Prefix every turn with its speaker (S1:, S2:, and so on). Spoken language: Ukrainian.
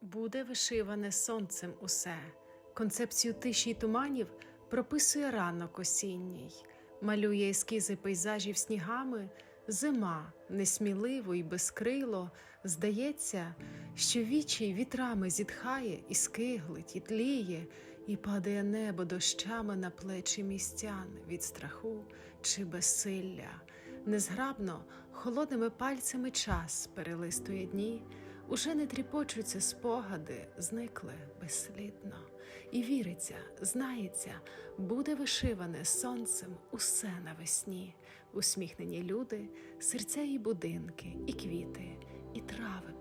S1: Буде вишиване сонцем усе. Концепцію тиші й туманів прописує ранок осінній, малює ескізи пейзажів снігами, зима несміливо й безкрило. Здається, що вічі вітрами зітхає і скиглить, і тліє, і падає небо дощами на плечі містян від страху чи безсилля. Незграбно холодними пальцями час перелистує дні. Уже не тріпочуться спогади, зникли безслідно, і віриться, знається, буде вишиване сонцем усе навесні, усміхнені люди, серця і будинки, і квіти, і трави.